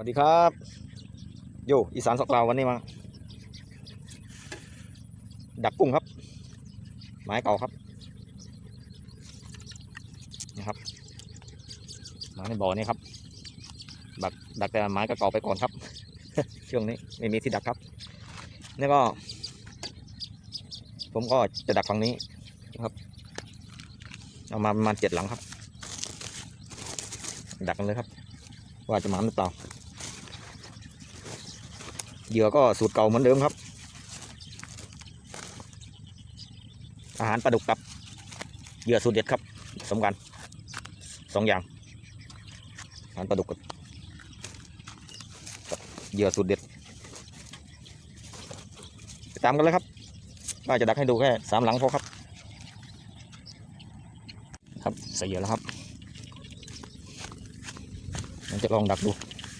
วัสดีครับโยอีสานสกาววันนี้มา ดักกุ้งครับ ไม้เก่าครับนะครับม้ในบ่อนี่ครับ ดักดักแต่ไม้ก็เก่าไปก่อนครับ ช่วงนี้ไม่มีที่ดักครับนี่ก็ ผมก็จะดักฝั่งนี้นะครับเอามาประมาณเจ็ดหลังครับ ดักกันเลยครับ ว่าจะมาหรือเปล่า เหยื่อก็สูตรเก่าเหมือนเดิมครับ อาหารปลาดุกกับ เหยื่อสูตรเด็ดครับสำคัญสองอย่าง อาหารปลาดุกกับเหยื่อสูตรเด็ดไปตามกันเลยครับว่าจะดักให้ดูแค่สามหลังพอครับ ครับใส่เหยื่อแล้วครับมันจะลองดักดู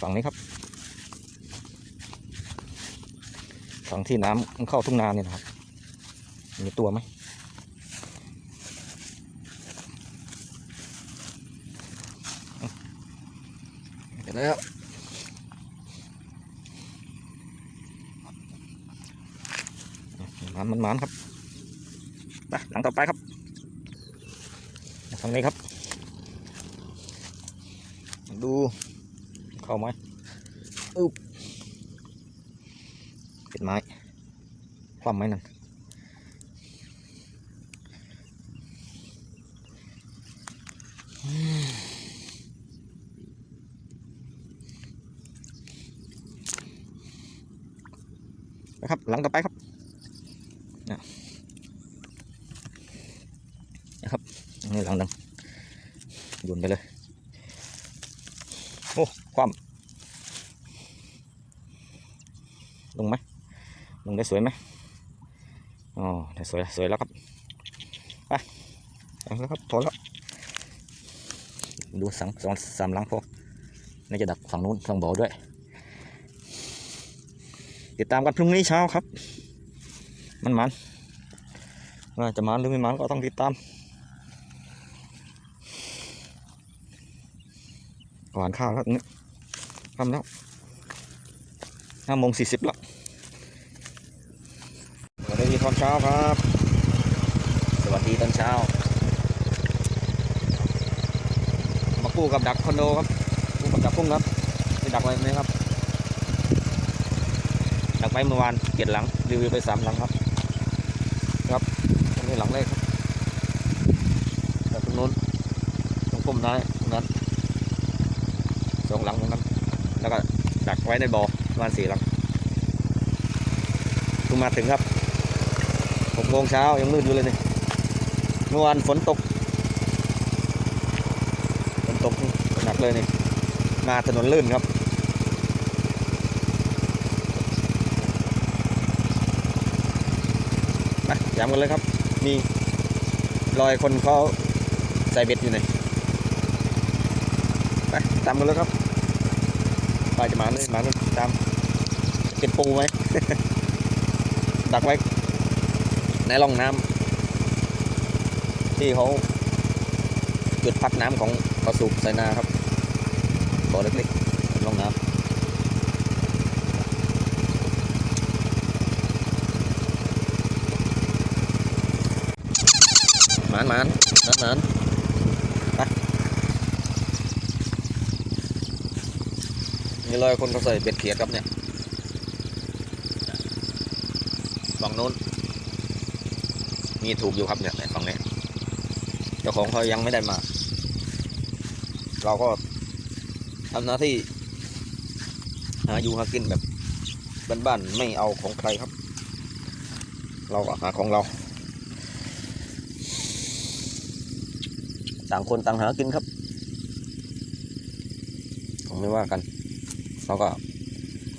ฝั่งนี้ครับ ฝั่งที่น้ำมันเข้าทุ่งนาเนี่ยนะครับ มีตัวไหมเดี๋ยวแล้วมันมันมันครับไปหลังต่อไปครับฝั่งนี้ครับ ดูเข้าไหมอุ๊บ เป็นไม้คว่ำไหมนั่นนะครับ หลังต่อไปครับนะครับนี่หลังหนึ่งโยนไปเลย โอ้ ความ ลงไหม ลงได้สวยไหมอ๋อได้สวยสวยแล้วครับไปแล้วครับพอแล้วดูสังสองสามลังพอน่าจะดักฝั่งนู้นฝั่งบ่อด้วย ติดตามกันพรุ่งนี้เช้าครับ มันมันว่าจะมันหรือไม่มันก็ต้องติดตามหวานข้าวแล้วตรงนี้ทำแล้วห้าโมงสี่สิบแล้ว ตอนเช้าครับ สวัสดีตอนเช้า มาคู่กับดักคอนโดครับคู่กับดักพุ่งครับไปดักไว้ไหมครับ ดักไว้เมื่อวานเกียรหลังรีวิวไปสามหลังครับ ครับตรงนี้หลังแรกครับแต่ตรงนู้นตรงพุ่มนั้นตรงนั้นสองหลังตรงนั้น แล้วก็ดักไว้ในบ่อประมาณสี่หลังเพิ่งมาถึงครับ หกโมงเช้ายังมืดอยู่เลยนี่เมื่อวานฝนตก ฝนตกหนักเลยนี่มาถนนลื่นครับไปย้ำกันเลยครับ มีรอยคนเขาใส่เบ็ดอยู่ไหนไปตามกันเลยครับปลาจะมาเลยมาเลยตามเก็บปูไหมดักไว้ ในร่องน้ำที่เขาจุดพักน้ำของกระสูบใส่นาครับบ่อเล็กๆร่องน้ำหมานหมานหมานหมานไปมีรอยคนเขาใส่เบ็ดเขียดครับเนี่ยฝั่งโน้น มีถูกอยู่ครับเนี่ยในฝั่งนี้เจ้าของเขายังไม่ได้มา เราก็ทำหน้าที่หาอยู่หากินแบบบ้านๆไม่เอาของใครครับ เราก็หาของเรา ต่างคนต่างหากินครับผมไม่ว่ากัน เราก็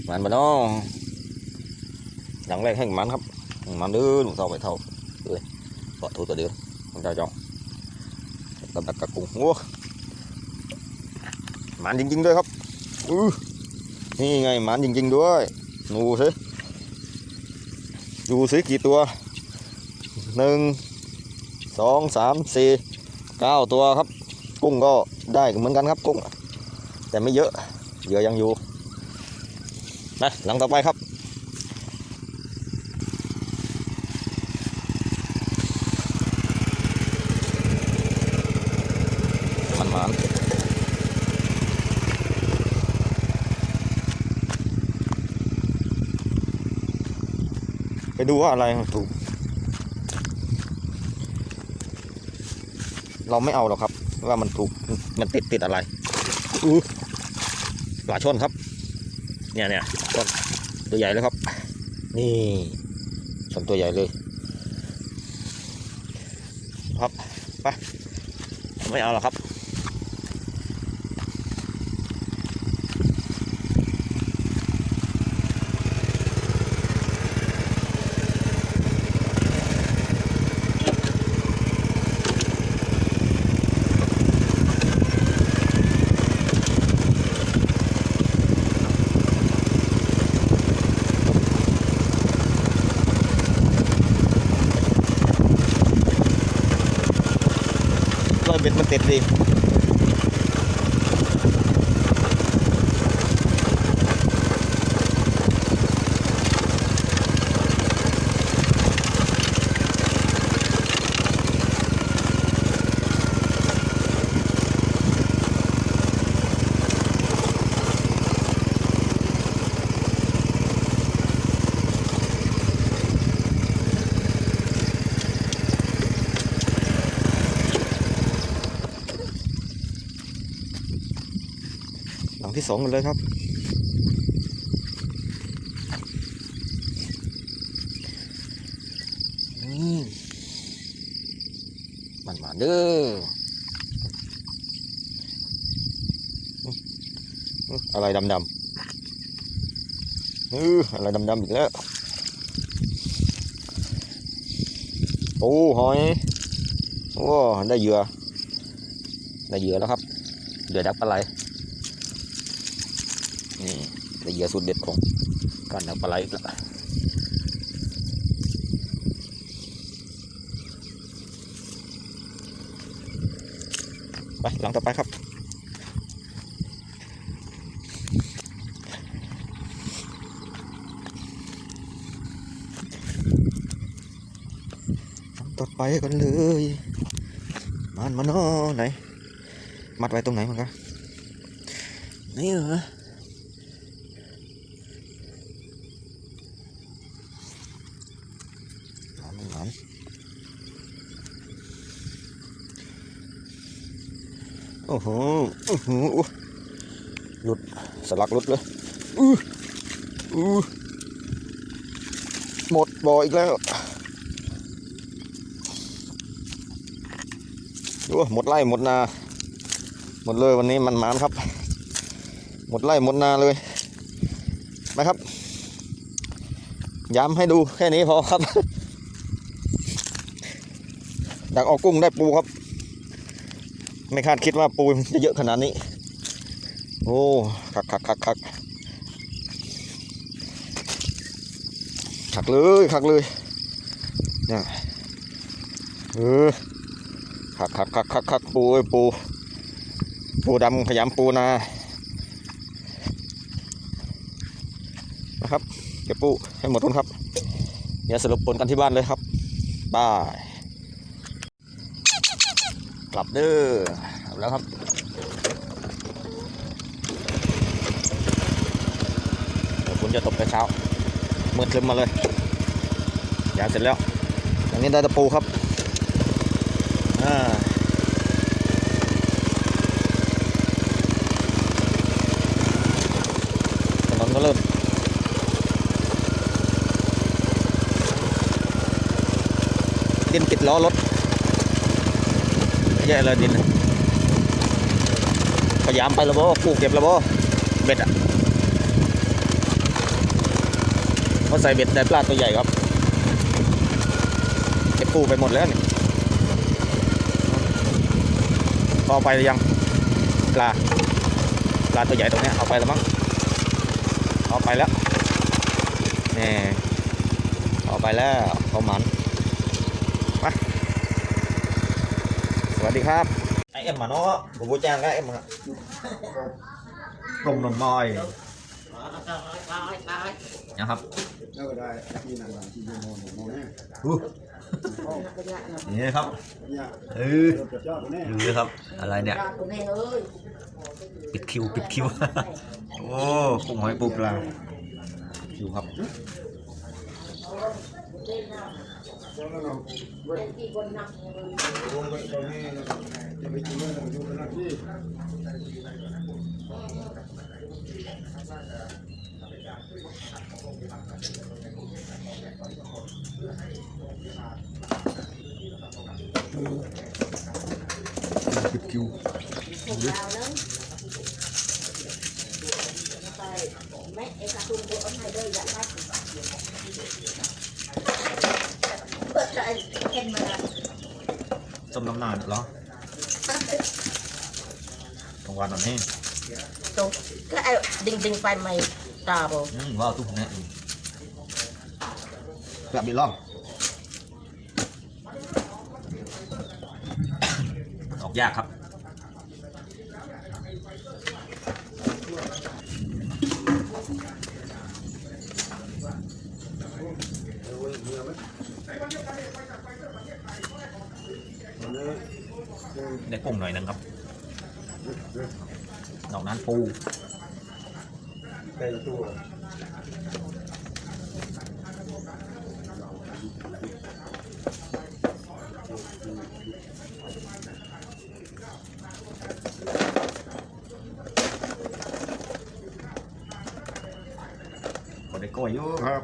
หมันมาเนาะหลังแรกให้หมันครับหมันดื้อหนูเศร้าไปเท่าเลย ปอดถูตัวเดียวของเจ้าจองกับดักกระกุ้งโอ้หมันจริงๆด้วยครับอือนี่ไงมันจริงๆด้วยดูสิดูสิกี่ตัวหนึ่งสองสามสี่เก้าตัวครับ กุ้งก็ได้เหมือนกันครับกุ้ง แต่ไม่เยอะเยื่อยังอยู่ไปหลังต่อไปครับ มันมันไป ดูว่าอะไรมันถูก เราไม่เอาหรอกครับ ว่ามันถูกมันติดติดอะไรอู้ปลาช่อนครับ เนี่ยเนี่ยช่อนตัวใหญ่เลยครับ นี่ช่อนตัวใหญ่เลยครับไปไม่เอาหรอกครับ รอยเบ็ดมันติดดีห ลังที่สองกันเลยครับ นี่มันมาเด้ออื้ออะไรดำดำเอออะไรดำดำอีกแล้วปูหอยโอ้ได้เหยื่อได้เหยื่อแล้วครับเหยื่อดักปลาไหล นี่ได้เหยื่อสุดเด็ดของการดักปลาไหลอีกแล้วไปหลังต่อไปครับต่อไปกันเลยมันมานาะไหน มัดไว้ตรงไหนมันกันนี่เหรอ หนอนหนอนโอ้โหอ้โหหลุดสลักหลุดเลยหมดบ่ออีกแล้วดูหมดไร่หมดนา หมดเลยวันนี้มันหมานครับ หมดไร่หมดนาเลยนะครับ ย้ำให้ดูแค่นี้พอครับอยากเอากุ้งได้ปูครับ ไม่คาดคิดว่าปูมันจะเยอะขนาดนี้ โอ้คักคักคักคักคักเลยคักเลยเนี่ยเออคักคักคักคักคักปูเอ้ยปู ปูดำขยำปูนานะครับเก็บปูให้หมดทุนครับเดี๋ยวสรุปผลกันที่บ้านเลยครับบาย กลับเด้อแล้วครับเดี๋ยวฝนจะตกแต่เช้ามืดครึ้มมาเลยยางเสร็จแล้วอันนี้ได้ตะปูครับอ่าถนนก็เริ่มดินปิดล้อรถ แย่เลยดินพยายามไปแล้วบ่กูเก็บแล้วบ่เบ็ดอะเขาใส่เบ็ดได้ปลาตัวใหญ่ครับเก็บปูไปหมดแล้วนี่พอไปหรือยังปลาปลาตัวใหญ่ตรงนี้เอาไปแล้วมั้งเอาไปแล้วนี่เอาไปแล้วเขามันมา วัสดีครับไอเอ็มมาเนาะผมบูจ้างก็เอ็มครับกลมหนอนมอยนะครับแล้วก็ได้ที่นั่นหลังที่โมโมโมเนี่ยอู้นี่ครับเนี่ยเออรถกระจอดเนี่ยดูเลยครับ อะไรเนี่ย ơi ปิดคิวปิดคิว โอ้กุ้งหอยปูปลาคิวครับ แล้วเราเว้ยโอ้ยตอนนี้จะไปกินเมื่อไอยู่กันนะพี่คิว mấy em ta tung của ông hai đây dạ phát bớt lại khen mà ส้มน้ำหนาเหรอตรงวันแบบนี้ tụ cái ai đinh đinh phải mày tà bộ อืมว้าวตุ้มเนี่ยกลับไปลองออกยากครับ ได้กุ้งหน่อยหนึงครับดอกนั้นปูไก่ตัวก็ได้กล้วยอยู่ครับ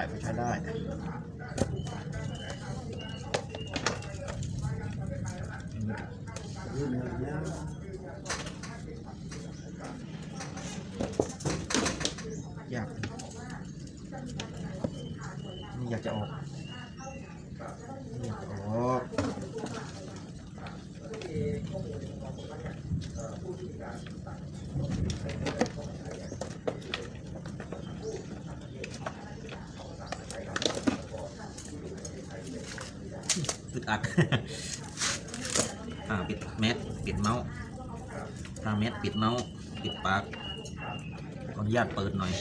ได้ก็ใช้ได้อยากอยากจะออกไม่อยากจะออก อ่าปิดแมสปิดเมาส์ถ้าแมสปิดเมาส์ปิดปากขออนุญาตเปิดหน่อย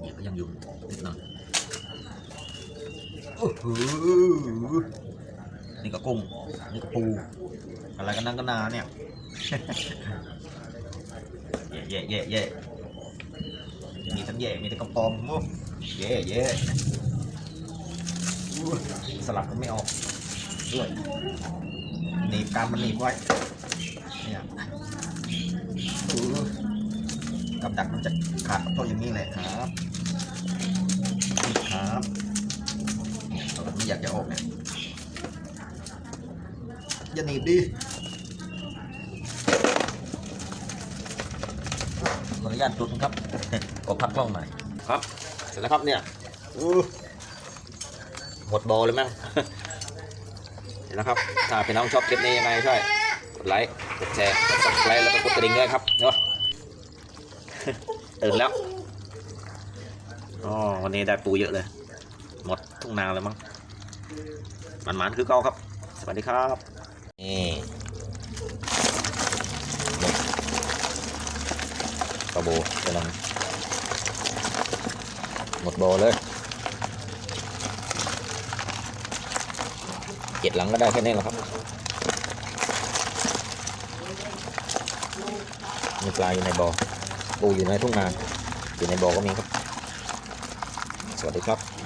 เนี่ยก็ยังอยู่นิดหน่อยโอ้โหนี่ก็กุ้งนี่ก็ปู อะไรกันนั่งกันนาเนี่ย เย่เย่เย่มีทั้งเย่มีแต่กระปอมโอ้เย่เย่สลับมันไม่ออกด้วยหนีบการมันหนีบไว้เนี่ยกับดักมันจะขาดก็อย่างนี้แหละครับครับเนี่ยตอนอยากจะออกเนี่ยอย่าหนีบดิ ออนุญาตจุดนะครับกดพักกล้องหน่อยครับ เสร็จแล้วครับเนี่ยอู้หมดบอเลยมั้งเห็นแล้วครับ ถ้าพี่น้องชอบคลิปนี้ยังไงช่วยกดไลค์กดแชร์กด subscribe แล้วก็กดกระดิ่งด้วยครับเนาะตื่นแล้วอ๋อวันนี้ได้ปูเยอะเลย หมดทุ่งนาเลยมั้งมันมันๆคือเก่าครับ สวัสดีครับนี่หมด กระโบกำลังหมดโบเลยเจ็ดหลังก็ได้แค่นี้แหละครับมีปลาอยู่ในบ่อปูอยู่ในทุ่งนาอยู่ในบ่อก็มีครับ สวัสดีครับ